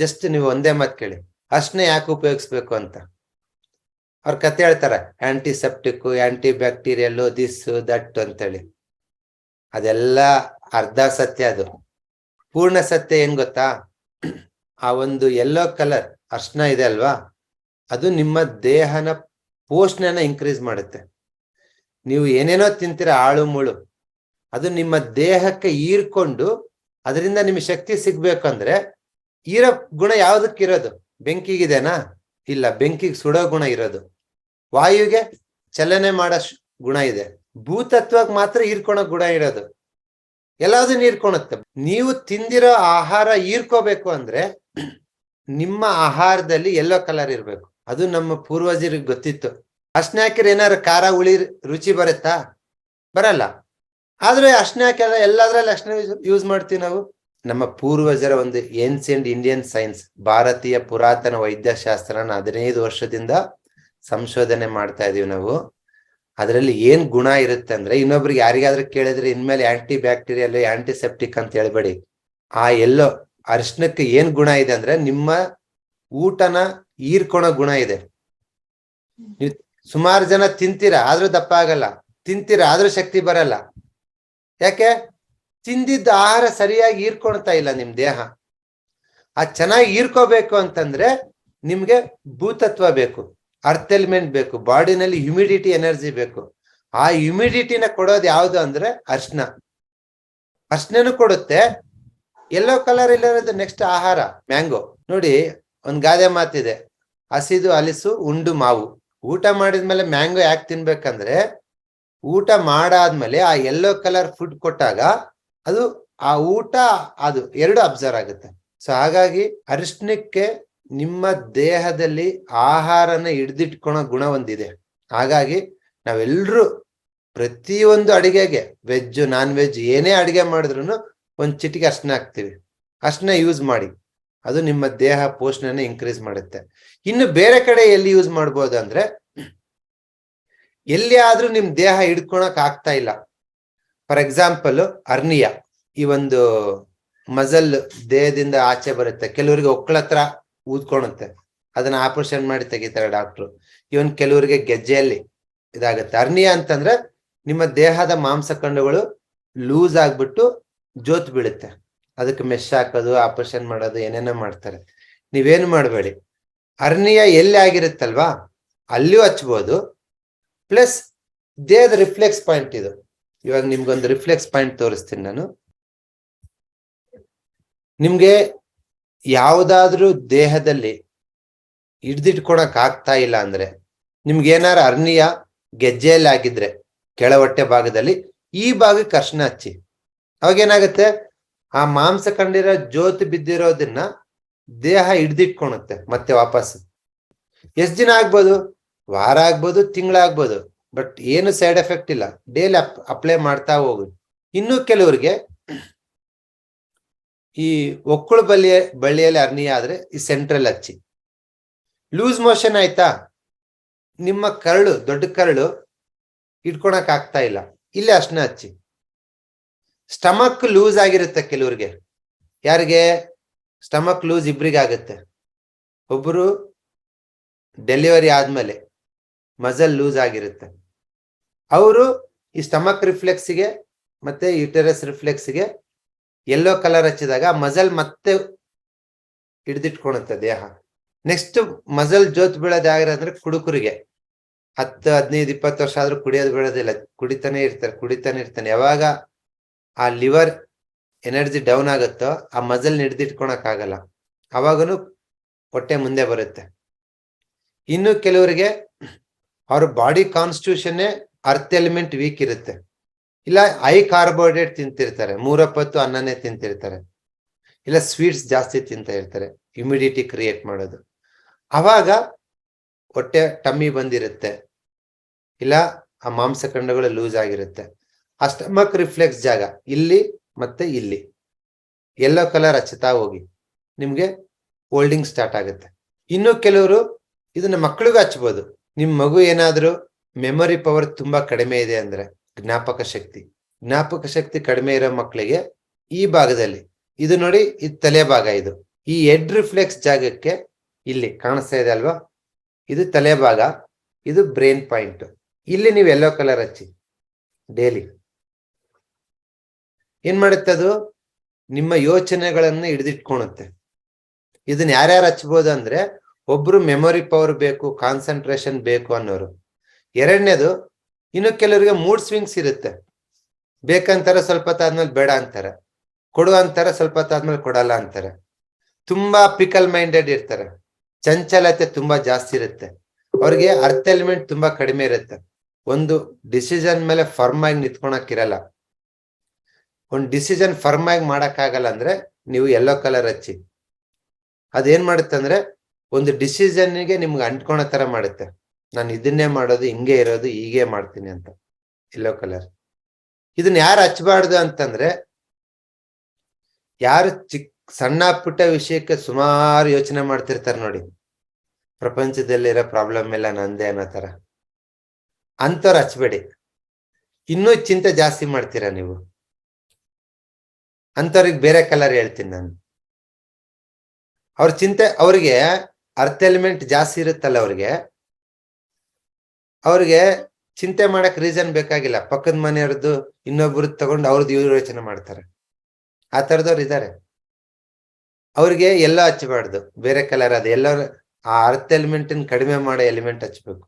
Just ನೀವು ಒಂದೇ ಮಾತು ಕೇಳಿ. ಅಷ್ಟನ್ನ ಯಾಕೆ ಉಪಯೋಗಿಸ್ಬೇಕು ಅಂತ? ಅವ್ರ ಕತೆ ಹೇಳ್ತಾರೆ antiseptic anti bacterial this that ಅಂತೇಳಿ. ಅದೆಲ್ಲ ಅರ್ಧ ಸತ್ಯ ಅದು. ಪೂರ್ಣ ಸತ್ಯ ಏನ್ ಗೊತ್ತಾ? ಆ ಒಂದು ಯೆಲ್ಲೋ ಕಲರ್ ಅರ್ಶನ ಇದೆ ಅಲ್ವಾ? ಅದು ನಿಮ್ಮ ದೇಹನ ಪೋಷಣೆನ ಇನ್ಕ್ರೀಸ್ ಮಾಡುತ್ತೆ. ನೀವು ಏನೇನೋ ತಿಂತೀರ ಆಳು ಮುಳು, ಅದು ನಿಮ್ಮ ದೇಹಕ್ಕೆ ಹೀರ್ಕೊಂಡು ಅದರಿಂದ ನಿಮಗೆ ಶಕ್ತಿ ಸಿಗ್ಬೇಕಂದ್ರೆ ಇರೋ ಗುಣ ಯಾವ್ದಕ್ಕಿರೋದು ಬೆಂಕಿಗಿದೆನಾ? ಇಲ್ಲ, ಬೆಂಕಿಗೆ ಸುಡೋ ಗುಣ ಇರೋದು. ವಾಯುಗೆ ಚಲನೆ ಮಾಡೋ ಗುಣ ಇದೆ. ಭೂತತ್ವಕ್ಕೆ ಮಾತ್ರ ಹೀರ್ಕೊಳೋ ಗುಣ ಇರೋದು. ಎಲ್ಲಾದ್ರೂ ಹೀರ್ಕೊಳುತ್ತೆ. ನೀವು ತಿಂದಿರೋ ಆಹಾರ ಹೀರ್ಕೋಬೇಕು ಅಂದ್ರೆ ನಿಮ್ಮ ಆಹಾರದಲ್ಲಿ ಎಲ್ಲೋ ಕಲರ್ ಇರ್ಬೇಕು. ಅದು ನಮ್ಮ ಪೂರ್ವಜರಿಗೆ ಗೊತ್ತಿತ್ತು. ಅರ್ಶನ ಹಾಕಿದ್ರೆ ಏನಾದ್ರು ಖಾರ, ಹುಳಿ, ರುಚಿ ಬರುತ್ತಾ? ಬರಲ್ಲ. ಆದ್ರೆ ಅರ್ಶನ ಹಾಕಿ ಎಲ್ಲಾದ್ರಲ್ಲಿ ಅರ್ಶನ ಯೂಸ್ ಮಾಡ್ತೀವಿ ನಾವು. ನಮ್ಮ ಪೂರ್ವಜರ ಒಂದು ಏನ್ಸಿಯಂಟ್ ಇಂಡಿಯನ್ ಸೈನ್ಸ್ ಭಾರತೀಯ ಪುರಾತನ ವೈದ್ಯಶಾಸ್ತ್ರನ ಹದಿನೈದು ವರ್ಷದಿಂದ ಸಂಶೋಧನೆ ಮಾಡ್ತಾ ಇದೀವಿ ನಾವು. ಅದರಲ್ಲಿ ಏನ್ ಗುಣ ಇರುತ್ತೆ ಅಂದ್ರೆ, ಇನ್ನೊಬ್ರಿಗೆ ಯಾರಿಗಾದ್ರೂ ಕೇಳಿದ್ರೆ ಇನ್ಮೇಲೆ ಆಂಟಿ ಬ್ಯಾಕ್ಟೀರಿಯಲ್ ಆಂಟಿಸೆಪ್ಟಿಕ್ ಅಂತ ಹೇಳ್ಬೇಡಿ. ಆ ಎಲ್ಲೋ ಅರಿಶಿನಕ್ಕೆ ಏನ್ ಗುಣ ಇದೆ ಅಂದ್ರೆ, ನಿಮ್ಮ ಊಟನ ಈರ್ಕೊಳೋ ಗುಣ ಇದೆ. ನೀವು ಸುಮಾರು ಜನ ತಿಂತೀರಾ, ಆದ್ರೂ ದಪ್ಪ ಆಗಲ್ಲ. ತಿಂತೀರಾ, ಆದ್ರೂ ಶಕ್ತಿ ಬರಲ್ಲ. ಯಾಕೆ? ತಿಂದಿದ್ದ ಆಹಾರ ಸರಿಯಾಗಿ ಹೀರ್ಕೊಳ್ತಾ ಇಲ್ಲ ನಿಮ್ ದೇಹ. ಆ ಚೆನ್ನಾಗಿ ಹೀರ್ಕೋಬೇಕು ಅಂತಂದ್ರೆ ನಿಮ್ಗೆ ಭೂತತ್ವ ಬೇಕು ಅರ್ತ್ ಎಲಿಮೆಂಟ್ ಬೇಕು, ಬಾಡಿನಲ್ಲಿ ಹ್ಯುಮಿಡಿಟಿ ಎನರ್ಜಿ ಬೇಕು. ಆ ಹ್ಯುಮಿಡಿಟಿನ ಕೊಡೋದು ಯಾವುದು ಅಂದ್ರೆ ಅರ್ಶನ. ಅರ್ಶನನು ಕೊಡುತ್ತೆ. ಎಲ್ಲೋ ಕಲರ್ ಇಲ್ಲಿರೋದು ನೆಕ್ಸ್ಟ್ ಆಹಾರ ಮ್ಯಾಂಗೋ ನೋಡಿ, ಒಂದ್ ಗಾದೆ ಮಾತಿದೆ. ಹಸಿದು ಅಲಿಸು, ಉಂಡು ಮಾವು. ಊಟ ಮಾಡಿದ್ಮೇಲೆ ಮ್ಯಾಂಗೋ ಯಾಕೆ ತಿನ್ಬೇಕಂದ್ರೆ, ಊಟ ಮಾಡಾದ್ಮೇಲೆ ಆ ಯೆಲ್ಲೋ ಕಲರ್ ಫುಡ್ ಕೊಟ್ಟಾಗ ಅದು ಆ ಊಟ ಅದು ಎರಡು ಅಬ್ಸರ್ವ್ ಆಗುತ್ತೆ. ಸೊ ಹಾಗಾಗಿ ಅರಿಶಿನಕ್ಕೆ ನಿಮ್ಮ ದೇಹದಲ್ಲಿ ಆಹಾರನ ಹಿಡ್ದಿಟ್ಕೊಳೋ ಗುಣ ಒಂದಿದೆ. ಹಾಗಾಗಿ ನಾವೆಲ್ಲರೂ ಪ್ರತಿಯೊಂದು ಅಡಿಗೆಗೆ ವೆಜ್ ನಾನ್ ವೆಜ್ ಏನೇ ಅಡಿಗೆ ಮಾಡಿದ್ರು ಒಂದ್ ಚಿಟಿಕೆ ಅರ್ಶನ ಹಾಕ್ತಿವಿ. ಅರ್ಶನ ಯೂಸ್ ಮಾಡಿ. ಅದು ನಿಮ್ಮ ದೇಹ ಪೋಷಣೆನ ಇನ್ಕ್ರೀಸ್ ಮಾಡುತ್ತೆ. ಇನ್ನು ಬೇರೆ ಕಡೆ ಎಲ್ಲಿ ಯೂಸ್ ಮಾಡ್ಬೋದು ಅಂದ್ರೆ ಎಲ್ಲಿ ಆದ್ರೂ ನಿಮ್ ದೇಹ ಹಿಡ್ಕೊಳಕ್ ಆಗ್ತಾ ಇಲ್ಲ. ಫಾರ್ ಎಕ್ಸಾಂಪಲ್ ಅರ್ನಿಯಾ ಈ ಒಂದು ಮಜಲ್ ದೇಹದಿಂದ ಆಚೆ ಬರುತ್ತೆ. ಕೆಲವರಿಗೆ ಒಕ್ಕಳ ಹತ್ರ ಊದ್ಕೊಳುತ್ತೆ. ಅದನ್ನ ಆಪರೇಷನ್ ಮಾಡಿ ತೆಗಿತಾರೆ ಡಾಕ್ಟ್ರು ಇವನ್ ಕೆಲವರಿಗೆ ಗೆಜ್ಜೆಯಲ್ಲಿ ಇದಾಗುತ್ತೆ. ಅರ್ನಿಯಾ ಅಂತಂದ್ರೆ ನಿಮ್ಮ ದೇಹದ ಮಾಂಸಖಂಡಗಳು ಲೂಸ್ ಆಗ್ಬಿಟ್ಟು ಜೋತ್ ಬೀಳುತ್ತೆ. ಅದಕ್ಕೆ ಮೆಶ್ ಹಾಕೋದು ಆಪರೇಷನ್ ಮಾಡೋದು, ಏನೇನೋ ಮಾಡ್ತಾರೆ. ನೀವೇನು ಮಾಡಬೇಡಿ. ಅರ್ನಿಯಾ ಎಲ್ಲಿ ಆಗಿರುತ್ತಲ್ವಾ? ಅಲ್ಲಿಯೂ ಹಚ್ಬೋದು. ಪ್ಲಸ್ ದೇಹದ ರಿಫ್ಲೆಕ್ಸ್ ಪಾಯಿಂಟ್ ಇದು. ಇವಾಗ ನಿಮ್ಗೊಂದು ರಿಫ್ಲೆಕ್ಸ್ ಪಾಯಿಂಟ್ ತೋರಿಸ್ತೀನಿ ನಾನು. ನಿಮ್ಗೆ ಯಾವುದಾದ್ರೂ ದೇಹದಲ್ಲಿ ಹಿಡ್ದಿಟ್ಕೊಳಕ್ ಆಗ್ತಾ ಇಲ್ಲ ಅಂದ್ರೆ, ನಿಮ್ಗೆ ಏನಾರ ಅರ್ನಿಯ ಗೆಜ್ಜೆಯಲ್ಲಿ ಆಗಿದ್ರೆ ಕೆಳ ಹೊಟ್ಟೆ ಭಾಗದಲ್ಲಿ, ಈ ಭಾಗಕ್ಕೆ ಅರ್ಶನ ಹಚ್ಚಿ. ಅವಾಗ ಏನಾಗುತ್ತೆ? ಆ ಮಾಂಸ ಕಂಡಿರೋ ಜ್ಯೋತಿ ಬಿದ್ದಿರೋದನ್ನ ದೇಹ ಹಿಡ್ದಿಟ್ಕೊಳುತ್ತೆ ಮತ್ತೆ ವಾಪಸ್ ಎಷ್ಟ್ ದಿನ ಆಗ್ಬೋದು? ವಾರ ಆಗ್ಬೋದು ತಿಂಗಳಾಗ್ಬೋದು ಬಟ್ ಏನು ಸೈಡ್ ಎಫೆಕ್ಟ್ ಇಲ್ಲ. ಡೇಲಿ ಅಪ್ಲೈ ಮಾಡ್ತಾ ಹೋಗಿ. ಇನ್ನು ಕೆಲವರಿಗೆ ಈ ಒಕ್ಕಳು ಬಳ್ಳಿ, ಬಳ್ಳಿಯಲ್ಲಿ ಅರ್ನಿ ಆದ್ರೆ ಈ ಸೆಂಟ್ರಲ್ ಹಚ್ಚಿ. ಲೂಸ್ ಮೋಷನ್ ಆಯ್ತಾ? ನಿಮ್ಮ ಕರಳು, ದೊಡ್ಡ ಕರಳು ಇಟ್ಕೊಳಕ್ ಆಗ್ತಾ ಇಲ್ಲ. ಇಲ್ಲೇ ಅಷ್ಟನ್ನ ಹಚ್ಚಿ. ಸ್ಟಮಕ್ ಲೂಸ್ ಆಗಿರುತ್ತೆ ಕೆಲವ್ರಿಗೆ. ಯಾರಿಗೆ? ಸ್ಟಮಕ್ ಲೂಸ್ ಇಬ್ರಿಗೆ ಆಗುತ್ತೆ ಒಬ್ರು ಡೆಲಿವರಿ ಆದ್ಮೇಲೆ ಮಜಲ್ ಲೂಸ್ ಆಗಿರುತ್ತೆ. ಅವರು ಈ ಸ್ಟಮಕ್ ರಿಫ್ಲೆಕ್ಸ್ಗೆ ಮತ್ತೆ ಯುಟೆರಸ್ ರಿಫ್ಲೆಕ್ಸ್ಗೆ ಎಲ್ಲೋ ಕಲರ್ ಹಚ್ಚಿದಾಗ ಮಜಲ್ ಮತ್ತೆ ಹಿಡಿದಿಟ್ಕೊಳುತ್ತೆ ದೇಹ. ನೆಕ್ಸ್ಟ್ ಮಜಲ್ ಜೋತ್ ಬೀಳೋದು ಯಾರಂದ್ರೆ ಕುಡುಕರಿಗೆ. ಹತ್ತು, ಹದಿನೈದು, ಇಪ್ಪತ್ತು ವರ್ಷ ಆದ್ರೂ ಕುಡಿಯೋದು ಬೀಳೋದಿಲ್ಲ. ಕುಡಿತಾನೆ ಇರ್ತಾರೆ, ಕುಡಿತಾನೆ ಇರ್ತಾನೆ. ಯಾವಾಗ ಆ ಲಿವರ್ ಎನರ್ಜಿ ಡೌನ್ ಆಗುತ್ತೋ ಆ ಮಜಲ್ ಹಿಡ್ದಿಟ್ಕೊಳಕ್ ಆಗಲ್ಲ ಅವಾಗನು ಹೊಟ್ಟೆ ಮುಂದೆ ಬರುತ್ತೆ. ಇನ್ನು ಕೆಲವರಿಗೆ ಅವ್ರ ಬಾಡಿ ಕಾನ್ಸ್ಟಿಟ್ಯೂಷನ್ನೇ ಅರ್ತ್ ಎಲಿಮೆಂಟ್ ವೀಕ್ ಇರುತ್ತೆ. ಇಲ್ಲ ಹೈ ಕಾರ್ಬೋಹೈಡ್ರೇಟ್ ತಿಂತಿರ್ತಾರೆ, ಮೂರಪ್ಪತ್ತು ಅನ್ನನೇ ತಿಂತಿರ್ತಾರೆ. ಇಲ್ಲ ಸ್ವೀಟ್ಸ್ ಜಾಸ್ತಿ ತಿಂತ ಇರ್ತಾರೆ ಇಮ್ಯುಡಿಟಿ ಕ್ರಿಯೇಟ್ ಮಾಡೋದು. ಅವಾಗ ಹೊಟ್ಟೆ ಟಮ್ಮಿ ಬಂದಿರುತ್ತೆ. ಇಲ್ಲ, ಆ ಮಾಂಸಖಂಡಗಳು ಲೂಸ್ ಆಗಿರುತ್ತೆ. ಆ ಸ್ಟಮಕ್ ರಿಫ್ಲೆಕ್ಸ್ ಜಾಗ, ಇಲ್ಲಿ ಮತ್ತೆ ಇಲ್ಲಿ. ಎಲ್ಲೋ ಕಲರ್ ಹಚ್ಚುತ್ತಾ ಹೋಗಿ, ನಿಮ್ಗೆ ಹೋಲ್ಡಿಂಗ್ ಸ್ಟಾರ್ಟ್ ಆಗುತ್ತೆ. ಇನ್ನು ಕೆಲವರು ಇದನ್ನ ಮಕ್ಕಳಿಗೂ ಹಚ್ಬೋದು. ನಿಮ್ ಮಗು ಏನಾದ್ರೂ ಮೆಮೊರಿ ಪವರ್ ತುಂಬಾ ಕಡಿಮೆ ಇದೆ ಅಂದ್ರೆ ಜ್ಞಾಪಕ ಶಕ್ತಿ. ಜ್ಞಾಪಕ ಶಕ್ತಿ ಕಡಿಮೆ ಇರೋ ಮಕ್ಕಳಿಗೆ ಈ ಭಾಗದಲ್ಲಿ, ಇದು ನೋಡಿ ಇದು ತಲೆ ಭಾಗ ಇದು. ಈ ಎಡ್ ರಿಫ್ಲೆಕ್ಸ್ ಜಾಗಕ್ಕೆ ಇಲ್ಲಿ ಕಾಣಿಸ್ತಾ ಇದೆ ಅಲ್ವಾ? ಇದು ತಲೆ ಭಾಗ, ಇದು ಬ್ರೈನ್ ಪಾಯಿಂಟ್ ಇಲ್ಲಿ ನೀವು ಎಲ್ಲೋ ಕಲರ್ ಹಚ್ಚಿ ಡೈಲಿ ಏನ್ ಮಾಡುತ್ತೆ ಅದು? ನಿಮ್ಮ ಯೋಚನೆಗಳನ್ನು ಹಿಡಿದಿಟ್ಕೊಳುತ್ತೆ ಇದನ್ನ ಯಾರ್ಯಾರು ಹಚ್ಬೋದು ಅಂದ್ರೆ, ಒಬ್ರು ಮೆಮೊರಿ ಪವರ್ ಬೇಕು ಕಾನ್ಸಂಟ್ರೇಷನ್ ಬೇಕು ಅನ್ನೋರು. ಎರಡನೇದು, ಇನ್ನು ಕೆಲವರಿಗೆ ಮೂಡ್ ಸ್ವಿಂಗ್ಸ್ ಇರುತ್ತೆ. ಬೇಕಂತಾರೆ ಸ್ವಲ್ಪ ತಾದ್ಮೇಲೆ ಬೇಡ ಅಂತಾರೆ. ಕೊಡು ಅಂತಾರೆ, ಸ್ವಲ್ಪ ತಾದ್ಮೇಲೆ ಕೊಡಲ್ಲ ಅಂತಾರೆ. ತುಂಬಾ ಪಿಕಲ್ ಮೈಂಡೆಡ್ ಇರ್ತಾರೆ. ಚಂಚಲತೆ ತುಂಬಾ ಜಾಸ್ತಿ ಇರುತ್ತೆ. ಅವ್ರಿಗೆ ಅರ್ಥ ಎಲಿಮೆಂಟ್ ತುಂಬಾ ಕಡಿಮೆ ಇರುತ್ತೆ. ಒಂದು ಡಿಸಿಷನ್ ಮೇಲೆ ಫರ್ಮ್ ಆಗಿ ನಿಂತ್ಕೊಳಕ್ಕಿರಲ್ಲ ಒಂದು ಡಿಸಿಷನ್ ಫರ್ಮ್ ಆಗಿ ಮಾಡಕ್ಕಾಗಲ್ಲ ಅಂದ್ರೆ ನೀವು ಯೆಲ್ಲೋ ಕಲರ್ ಹಚ್ಚಿ. ಅದೇನ್ ಮಾಡುತ್ತೆ ಅಂದ್ರೆ ಒಂದು ಡಿಸಿಷನ್ಗೆ ನಿಮ್ಗೆ ಅಂಟ್ಕೊಳೋ ತರ ಮಾಡುತ್ತೆ. ನಾನು ಇದನ್ನೇ ಮಾಡೋದು, ಹಿಂಗೆ ಇರೋದು, ಹೀಗೆ ಮಾಡ್ತೀನಿ ಅಂತ. ಎಲ್ಲೋ ಕಲರ್ ಇದನ್ನ ಯಾರು ಹಚ್ಚಬಾರ್ದು ಅಂತಂದ್ರೆ, ಯಾರು ಚಿಕ್ಕ ಸಣ್ಣ ಪುಟ್ಟ ವಿಷಯಕ್ಕೆ ಸುಮಾರು ಯೋಚನೆ ಮಾಡ್ತಿರ್ತಾರೆ ನೋಡಿ. ಪ್ರಪಂಚದಲ್ಲಿರೋ ಪ್ರಾಬ್ಲಮ್ ಎಲ್ಲ ನಂದೇ ಅನ್ನೋ ತರ ಅಂಥವ್ರು ಹಚ್ಬೇಡಿ. ಇನ್ನೂ ಚಿಂತೆ ಜಾಸ್ತಿ ಮಾಡ್ತೀರಾ ನೀವು? ಅಂಥವ್ರಿಗೆ ಬೇರೆ ಕಲರ್ ಹೇಳ್ತೀನಿ ನಾನು. ಅವ್ರ ಚಿಂತೆ, ಅವ್ರಿಗೆ ಅರ್ಥ ಎಲಿಮೆಂಟ್ ಜಾಸ್ತಿ ಇರುತ್ತಲ್ಲ ಅವ್ರಿಗೆ ಅವ್ರಿಗೆ ಚಿಂತೆ ಮಾಡಕ್ ರೀಸನ್ ಬೇಕಾಗಿಲ್ಲ. ಪಕ್ಕದ ಮನೆಯವ್ರದ್ದು ಇನ್ನೊಬ್ರು ತಗೊಂಡು ಅವ್ರದ್ದು ಯೋಚನೆ ಮಾಡ್ತಾರೆ. ಆ ತರದವ್ರು ಇದ್ದಾರೆ ಅವ್ರಿಗೆ ಎಲ್ಲ ಹಚ್ಚಬಾರ್ದು. ಬೇರೆ ಕಲರ್ ಅದು ಎಲ್ಲ ಆ ಅರ್ಥ ಎಲಿಮೆಂಟ್ ಕಡಿಮೆ ಮಾಡೋ ಎಲಿಮೆಂಟ್ ಹಚ್ಬೇಕು.